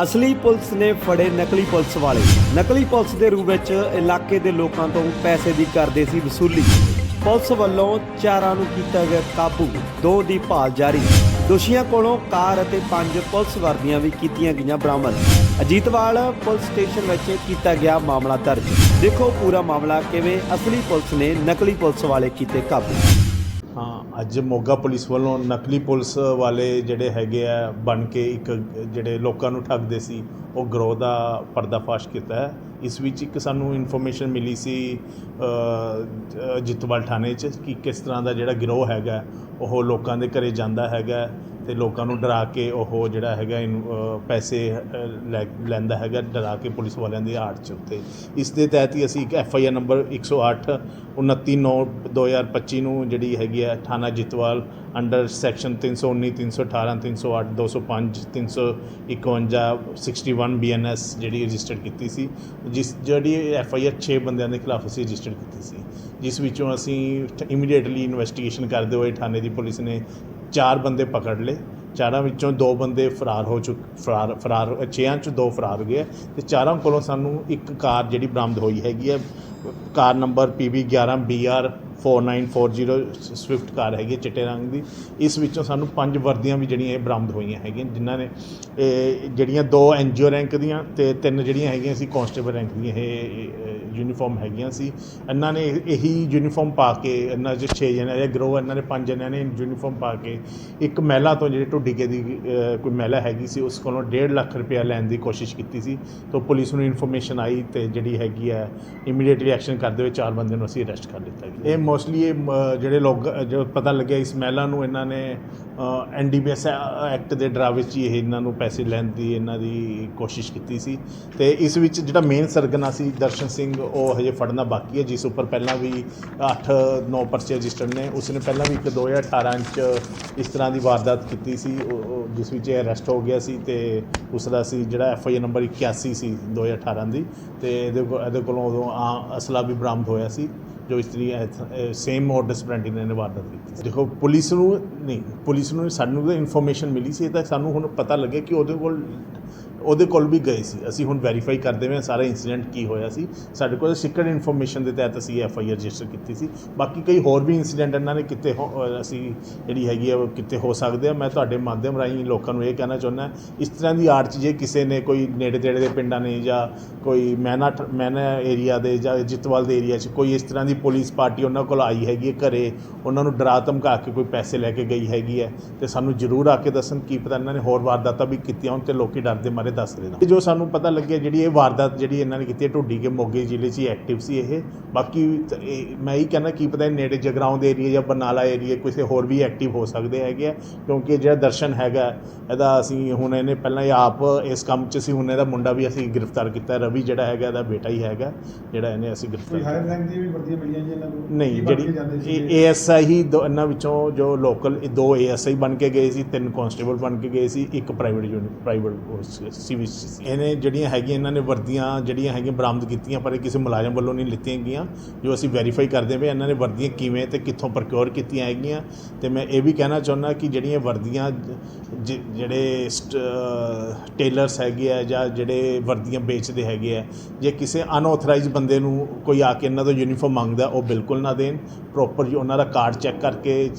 ਅਸਲੀ ਪੁਲਿਸ ਨੇ ਫੜੇ ਨਕਲੀ ਪੁਲਿਸ ਵਾਲੇ। ਨਕਲੀ ਪੁਲਿਸ ਦੇ ਰੂਪ ਵਿੱਚ ਇਲਾਕੇ ਦੇ ਲੋਕਾਂ ਤੋਂ ਪੈਸੇ ਦੀ ਕਰਦੇ ਸੀ ਵਸੂਲੀ। ਪੁਲਿਸ ਵੱਲੋਂ ਚਾਰਾਂ ਨੂੰ ਕੀਤਾ ਗਿਆ ਕਾਬੂ, ਦੋ ਦੀ ਭਾਲ ਜਾਰੀ। ਦੋਸ਼ੀਆਂ ਕੋਲੋਂ ਕਾਰ ਅਤੇ ਪੰਜ ਪੁਲਿਸ ਵਰਦੀਆਂ ਵੀ ਕੀਤੀਆਂ ਗਈਆਂ ਬਰਾਮਦ। ਅਜੀਤਵਾਲ ਪੁਲਿਸ ਸਟੇਸ਼ਨ ਵਿੱਚ ਕੀਤਾ ਗਿਆ ਮਾਮਲਾ ਦਰਜ। ਦੇਖੋ ਪੂਰਾ ਮਾਮਲਾ ਕਿਵੇਂ ਅਸਲੀ ਪੁਲਿਸ ਨੇ ਨਕਲੀ ਪੁਲਿਸ ਵਾਲੇ ਕੀਤੇ ਕਾਬੂ। ਹਾਂ, ਅੱਜ ਮੋਗਾ ਪੁਲਿਸ ਵੱਲੋਂ ਨਕਲੀ ਪੁਲਿਸ ਵਾਲੇ ਜਿਹੜੇ ਹੈਗੇ ਆ, ਬਣ ਕੇ ਇੱਕ ਜਿਹੜੇ ਲੋਕਾਂ ਨੂੰ ਠੱਗਦੇ ਸੀ, ਉਹ ਗਰੋਹ ਦਾ ਪਰਦਾਫਾਸ਼ ਕੀਤਾ ਹੈ। ਇਸ ਵਿੱਚ ਇੱਕ ਸਾਨੂੰ ਇਨਫੋਰਮੇਸ਼ਨ ਮਿਲੀ ਸੀ ਜਿੱਤਵਾਲ ਥਾਣੇ 'ਚ ਕਿ ਕਿਸ ਤਰ੍ਹਾਂ ਦਾ ਜਿਹੜਾ ਗਿਰੋਹ ਹੈਗਾ, ਉਹ ਲੋਕਾਂ ਦੇ ਘਰੇ ਜਾਂਦਾ ਹੈਗਾ। ਤੇ ਲੋਕਾਂ ਨੂੰ ਡਰਾ ਕੇ ਉਹ ਜਿਹੜਾ ਹੈਗਾ ਇਨ- ਪੈਸੇ ਲੈ, ਲੈਂਦਾ ਹੈਗਾ, ਡਰਾ ਕੇ ਪੁਲਿਸ ਵਾਲਿਆਂ ਦੀ ਆੜ 'ਚ ਉੱਤੇ। ਇਸ ਦੇ ਤਹਿਤ ਹੀ ਅਸੀਂ ਇੱਕ ਐਫ ਆਈ ਆਰ ਨੰਬਰ 108 29 9 2025 ਨੂੰ ਜਿਹੜੀ ਹੈਗੀ ਹੈ, ਥਾਣਾ ਜਿੱਤਵਾਲ, ਅੰਡਰ ਸੈਕਸ਼ਨ 319 318 308 205 351 61 ਬੀਐਨਐਸ ਜਿਹੜੀ ਰਜਿਸਟਰਡ ਕੀਤੀ ਸੀ। ਜਿਸ, ਜਿਹੜੀ ਐਫ ਆਈ ਆਰ 6 ਬੰਦਿਆਂ ਦੇ ਖਿਲਾਫ ਅਸੀਂ ਰਜਿਸਟਰ ਕੀਤੀ ਸੀ। ਜਿਸ ਵਿੱਚੋਂ ਅਸੀਂ ਇਮੀਡੀਏਟਲੀ ਇਨਵੈਸਟੀਗੇਸ਼ਨ ਕਰਦੇ ਹੋਏ ਥਾਣੇ ਦੀ ਪੁਲਿਸ ਨੇ ਚਾਰ ਬੰਦੇ ਪਕੜ ਲਏ। ਚਾਰਾਂ ਵਿੱਚੋਂ ਦੋ ਬੰਦੇ ਫਰਾਰ ਹੋ ਚੁੱਕ, ਫਰਾਰ ਫਰਾਰ, ਛੇਆਂ ਚ ਦੋ ਫਰਾਰ ਹੋ ਗਏ ਹੈ ਤੇ ਚਾਰਾਂ ਕੋਲੋਂ ਸਾਨੂੰ ਇੱਕ ਕਾਰ ਜਿਹੜੀ ਬਰਾਮਦ ਹੋਈ ਹੈਗੀ ਹੈ car number PB 11 BR 4940 Swift car ਹੈਗੀ ਹੈ ਚਿੱਟੇ ਰੰਗ ਦੀ। ਇਸ ਵਿੱਚੋਂ ਸਾਨੂੰ ਪੰਜ ਵਰਦੀਆਂ ਵੀ ਜਿਹੜੀਆਂ ਇਹ ਬਰਾਮਦ ਹੋਈਆਂ ਹੈਗੀਆਂ, ਜਿਨ੍ਹਾਂ ਨੇ, ਇਹ ਜਿਹੜੀਆਂ ਦੋ ਐਨਜੀਓ ਰੈਂਕ ਦੀਆਂ ਤੇ ਤਿੰਨ ਜਿਹੜੀਆਂ ਹੈਗੀਆਂ ਸੀ ਕਾਂਸਟੇਬਲ ਰੈਂਕ ਦੀਆਂ, ਇਹ ਯੂਨੀਫਾਰਮ ਹੈਗੀਆਂ ਸੀ। ਇਹਨਾਂ ਨੇ ਇਹੀ ਯੂਨੀਫਾਰਮ ਪਾ ਕੇ, ਇਹਨਾਂ 'ਚ 6 ਜਣੇ ਇਹ ਗਰੋਹ, ਇਹਨਾਂ ਨੇ ਪੰਜ ਜਣਿਆਂ ਨੇ ਯੂਨੀਫਾਰਮ ਪਾ ਕੇ ਇੱਕ ਮਹਿਲਾ ਤੋਂ ਜਿਹੜੀ ਢੁੱਡੀਕੇ ਦੀ ਕੋਈ ਮਹਿਲਾ ਹੈਗੀ ਸੀ, ਉਸ ਕੋਲੋਂ 1.5 ਲੱਖ ਰੁਪਇਆ ਲੈਣ ਦੀ ਕੋਸ਼ਿਸ਼ ਕੀਤੀ ਸੀ। ਤਾਂ ਪੁਲਿਸ ਨੂੰ ਇਨਫੋਰਮੇਸ਼ਨ ਆਈ ਤੇ ਜਿਹੜੀ ਹੈਗੀ ਹੈ ਇਮੀਡੀਏਟਲੀ ਐਕਸ਼ਨ ਕਰਦੇ ਹੋਏ ਚਾਰ ਬੰਦਿਆਂ ਨੂੰ ਅਸੀਂ ਅਰੈਸਟ ਕਰ ਲਿੱਤਾ। ਗਿਆ ਇਹ ਮੋਸਟਲੀ ਇਹ ਜਿਹੜੇ ਲੋਕ ਜੋ ਪਤਾ ਲੱਗਿਆ ਇਸ ਮਹਿਲਾ ਨੂੰ, ਇਹਨਾਂ ਨੇ ਐਨਡੀਪੀਐਸ ਐਕਟ ਦੇ ਡਰਾਵੇ 'ਚ ਹੀ ਇਹ ਇਹਨਾਂ ਨੂੰ ਪੈਸੇ ਲੈਣ ਦੀ, ਇਹਨਾਂ ਦੀ ਕੋਸ਼ਿਸ਼ ਕੀਤੀ ਸੀ। ਤੇ ਇਸ ਵਿੱਚ ਜਿਹੜਾ ਮੇਨ ਸਰਗਨਾ ਸੀ, ਦਰਸ਼ਨ ਸਿੰਘ, ਉਹ ਹਜੇ ਫੜਨਾ ਬਾਕੀ ਹੈ, ਜਿਸ ਉੱਪਰ ਪਹਿਲਾਂ ਵੀ 8 9 ਪਰਚੇ ਰਜਿਸਟਰਡ ਨੇ। ਉਸ ਨੇ ਪਹਿਲਾਂ ਵੀ ਇੱਕ 2018 ਚ ਇਸ ਤਰ੍ਹਾਂ ਦੀ ਵਾਰਦਾਤ ਕੀਤੀ ਸੀ ਜਿਸ ਵਿੱਚ ਇਹ ਅਰੈਸਟ ਹੋ ਗਿਆ ਸੀ ਤੇ ਉਸ ਦਾ ਸੀ ਜਿਹੜਾ ਐਫ ਆਈ ਆਰ ਨੰਬਰ 81 ਸੀ 2018 ਦੀ। ਤੇ ਇਹਦੇ ਕੋਲ ਇਹਦੇ ਕੋਲੋਂ ਉਦੋਂ ਆ ਅਸਲਾ ਵੀ ਬਰਾਮਦ ਹੋਇਆ ਸੀ। ਜੋ ਇਸ ਤਰੀ ਸੇਮ ਮੋਡਸ ਬ੍ਰਾਂਡੀ ਨੇ ਵਾਰਦਾਤ ਕੀਤੀ ਦੇਖੋ, ਪੁਲਿਸ ਨੂੰ ਨਹੀਂ, ਪੁਲਿਸ ਨੂੰ ਸਾਨੂੰ ਤਾਂ ਇਨਫੋਰਮੇਸ਼ਨ ਮਿਲੀ ਸੀ, ਇਹ ਤਾਂ ਸਾਨੂੰ ਹੁਣ ਪਤਾ ਲੱਗਿਆ ਕਿ ਉਹਦੇ ਕੋਲ ਉਹਦੇ ਕੋਲ ਵੀ ਗਏ ਸੀ। ਅਸੀਂ ਹੁਣ ਵੈਰੀਫਾਈ ਕਰਦੇ ਹਾਂ ਸਾਰਾ ਇਨਸੀਡੈਂਟ ਕੀ ਹੋਇਆ ਸੀ। ਸਾਡੇ ਕੋਲ ਸਿਕਰਟ ਇਨਫੋਰਮੇਸ਼ਨ ਦੇ ਤਹਿਤ ਅਸੀਂ ਐਫ ਆਈ ਆਰ ਰਜਿਸਟਰ ਕੀਤੀ ਸੀ। ਬਾਕੀ ਕਈ ਹੋਰ ਵੀ ਇਨਸੀਡੈਂਟ ਇਹਨਾਂ ਨੇ ਕਿਤੇ ਹੋ- ਅਸੀਂ ਜਿਹੜੀ ਹੈਗੀ ਆ, ਉਹ ਕਿਤੇ ਹੋ ਸਕਦੇ ਆ। ਮੈਂ ਤੁਹਾਡੇ ਮਾਧਿਅਮ ਰਾਹੀਂ ਲੋਕਾਂ ਨੂੰ ਇਹ ਕਹਿਣਾ ਚਾਹੁੰਦਾ ਇਸ ਤਰ੍ਹਾਂ ਦੀ ਆਰਟ 'ਚ ਜੇ ਕਿਸੇ ਨੇ ਕੋਈ ਨੇੜੇ ਤੇੜੇ ਦੇ ਪਿੰਡਾਂ ਨੇ ਜਾਂ ਕੋਈ ਮੈਨਾ ਠ- ਮੈਨਾ ਏਰੀਆ ਦੇ ਜਾਂ ਜਿੱਤਵਾਲ ਦੇ ਏਰੀਆ 'ਚ ਕੋਈ ਇਸ ਤਰ੍ਹਾਂ ਦੀ ਪੁਲਿਸ ਪਾਰਟੀ ਉਹਨਾਂ ਕੋਲ ਆਈ ਹੈਗੀ ਹੈ ਘਰੇ, ਉਹਨਾਂ ਨੂੰ ਡਰਾ ਧਮਕਾ ਕੇ ਕੋਈ ਪੈਸੇ ਲੈ ਕੇ ਗਈ ਹੈਗੀ ਹੈ। ਤੇ ਸਾਨੂੰ ਜ਼ਰੂਰ ਆ ਕੇ ਦੱਸਣ, ਕੀ ਪਤਾ ਇਹਨਾਂ ਨੇ ਹੋਰ ਵਾਰਦਾਤਾਂ ਵੀ ਕੀਤੀਆਂ ਹੋਣ ਤੇ ਲੋਕੀ ਡਰਦੇ ਮਾਰੇ ਦੱਸ ਰਹੇ ਨੇ। ਜੋ ਸਾਨੂੰ ਪਤਾ ਲੱਗਿਆ ਜਿਹੜੀ ਇਹ ਵਾਰਦਾਤ ਜਿਹੜੀ ਇਹਨਾਂ ਨੇ ਕੀਤੀ ਹੈ ਢੁੱਡੀ ਕੇ ਮੋਗੇ ਜ਼ਿਲ੍ਹੇ 'ਚ ਹੀ ਐਕਟਿਵ ਸੀ ਇਹ। ਬਾਕੀ ਤਾਂ ਇਹ- ਮੈਂ ਹੀ ਕਹਿੰਦਾ ਕੀ ਪਤਾ ਇਹ ਨੇੜੇ ਜਗਰਾਉਂ ਦੇ ਏਰੀਆ ਜਾਂ ਬਰਨਾਲਾ ਏਰੀਆ ਕਿਸੇ ਹੋਰ ਵੀ ਐਕਟਿਵ ਹੋ ਸਕਦੇ ਹੈਗੇ ਆ ਕਿਉਂਕਿ ਜਿਹੜਾ ਦਰਸ਼ਨ ਹੈਗਾ ਇਹਦਾ ਅਸੀਂ ਹੁਣ ਇਹਨੇ ਪਹਿਲਾਂ ਇਹ ਆਪ ਇਸ ਕੰਮ 'ਚ ਸੀ ਹੁਣ ਇਹਦਾ ਮੁੰਡਾ ਵੀ ਅਸੀਂ ਗ੍ਰਿਫਤਾਰ ਕੀਤਾ ਰਵੀ ਜਿਹੜਾ ਹੈਗਾ ਇਹਦਾ ਬੇਟਾ ਹੀ ਹੈਗਾ ਜਿਹੜਾ ਇਹਨੇ ਅਸੀਂ ਕੋਈ ਗ੍ਰਿਫਤਾਰ ਹਾਇਰ ਕੀਤਾ। ਰੈਂਕ ਦੀ ਵੀ ਵਰਦੀਆਂ ਮਿਲੀਆਂ ਜੀ ਇਹਨਾਂ ਨੂੰ? ਨਹੀਂ ਬਣ ਕੇ ਜਿਹੜੀ ਜਾਂਦੇ ਸੀਗੇ? ਏਐਸਆਈ ਹੀ ਦੋ ਇਹਨਾਂ ਵਿੱਚੋਂ ਜੋ ਲੋਕਲ ਦੋ ਏਐਸਆਈ ਬਣ ਕੇ ਗਏ ਸੀ ਤਿੰਨ ਕਾਂਸਟੇਬਲ ਬਣ ਕੇ ਗਏ ਸੀ ਇੱਕ ਪ੍ਰਾਈਵੇਟ ਯੂਨਿਟ ਪ੍ਰਾਈਵੇਟ ਸਿਵਲ ਸੀ। ਵੀ ਇਹਨੇ ਜਿਹੜੀਆਂ ਹੈਗੀਆਂ, ਇਹਨਾਂ ਨੇ ਵਰਦੀਆਂ ਜਿਹੜੀਆਂ ਹੈਗੀਆਂ ਬਰਾਮਦ ਕੀਤੀਆਂ, ਪਰ ਇਹ ਕਿਸੇ ਮੁਲਾਜ਼ਮ ਵੱਲੋਂ ਨਹੀਂ ਲਿੱਤੀਆਂ ਗਈਆਂ, ਜੋ ਅਸੀਂ ਵੈਰੀਫਾਈ ਕਰਦੇ ਪਏ ਇਹਨਾਂ ਨੇ ਵਰਦੀਆਂ ਕਿਵੇਂ ਤੇ ਕਿੱਥੋਂ ਪ੍ਰੋਕਿਓਰ ਕੀਤੀਆਂ ਹੈਗੀਆਂ। ਤੇ ਮੈਂ ਇਹ ਵੀ ਕਹਿਣਾ ਚਾਹੁੰਦਾ ਕਿ ਜਿਹੜੀਆਂ ਵਰਦੀਆਂ ਜ- ਜਿਹੜੇ ਟੇਲਰਸ ਹੈਗੇ ਆ ਜਾਂ ਜਿਹੜੇ ਵਰਦੀਆਂ ਵੇਚਦੇ ਹੈਗੇ ਆ, ਜੇ ਕਿਸੇ ਅਨਆਥੋਰਾਈਜ਼ ਬੰਦੇ ਨੂੰ ਕੋਈ ਆ ਕੇ ਇਹਨਾਂ ਤੋਂ ਯੂਨੀਫਾਰਮ ਮੰਗਦਾ, ਉਹ ਬਿਲਕੁਲ ਨਾ ਦੇਣ। ਪ੍ਰੋਪਰ ਉਹਨਾਂ ਦਾ ਕਾਰਡ ਚੈੱਕ ਕਰਕੇ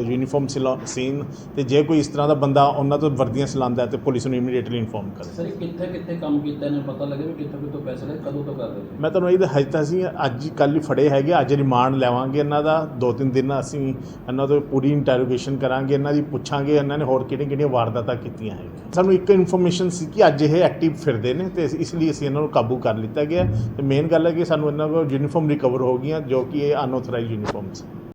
ਯੂਨੀਫਾਰਮ ਸੀਨ। ਤੇ ਜੇ ਕੋਈ ਇਸ ਤਰ੍ਹਾਂ ਦਾ ਬੰਦਾ ਉਹਨਾਂ ਤੋਂ ਵਰਦੀਆਂ ਸਿਲਾਉਂਦਾ ਹੈ ਤੇ ਪੁਲਿਸ ਨੂੰ ਇਮੀਡੀਏਟਲੀ ਇਨਫੋਰਮ ਕਰੇ ਸਰ ਕਿੱਥੇ ਕਿੱਥੇ ਕੰਮ ਕੀਤਾ ਇਹਨੇ? ਪਤਾ ਲੱਗੇ ਵੀ ਕਿੱਥੋਂ ਕਿੱਥੋਂ ਪੈਸੇ ਲਏ ਕਦੋਂ ਤੋਂ ਕਰ ਰਹੇ ਸੀ ਮੈਂ ਤੁਹਾਨੂੰ ਇਹ ਹਜੇ ਤਾਂ ਅਸੀਂ ਅੱਜ ਕੱਲ੍ਹ ਹੀ ਫੜੇ ਹੈਗੇ ਅੱਜ ਰਿਮਾਂਡ ਲੈਵਾਂਗੇ ਇਹਨਾਂ ਦਾ ਦੋ ਤਿੰਨ ਦਿਨ ਅਸੀਂ ਇਹਨਾਂ ਤੋਂ ਪੂਰੀ ਇੰਟਰੋਗੇਸ਼ਨ ਕਰਾਂਗੇ ਇਹਨਾਂ ਦੀ ਪੁੱਛਾਂਗੇ ਇਹਨਾਂ ਨੇ ਹੋਰ ਕਿਹੜੀਆਂ ਕਿਹੜੀਆਂ ਵਾਰਦਾਤਾਂ ਕੀਤੀਆਂ ਹੈਗੀਆਂ। ਸਾਨੂੰ ਇੱਕ ਇਨਫੋਰਮੇਸ਼ਨ ਸੀ ਕਿ ਅੱਜ ਇਹ ਐਕਟਿਵ ਫਿਰਦੇ ਨੇ ਤੇ ਇਸ ਲਈ ਅਸੀਂ ਇਹਨਾਂ ਨੂੰ ਕਾਬੂ ਕਰ ਲਿੱਤਾ ਗਿਆ। ਤੇ ਮੇਨ ਗੱਲ ਹੈ ਕਿ ਸਾਨੂੰ ਇਹਨਾਂ ਕੋਲ ਯੂਨੀਫਾਰਮ ਰਿਕਵਰ ਹੋ ਗਈਆਂ ਜੋ ਕਿ ਇਹ ਅਨਆਥੋਰਾਈਜ਼ ਯੂਨੀਫਾਰਮ ਸੀ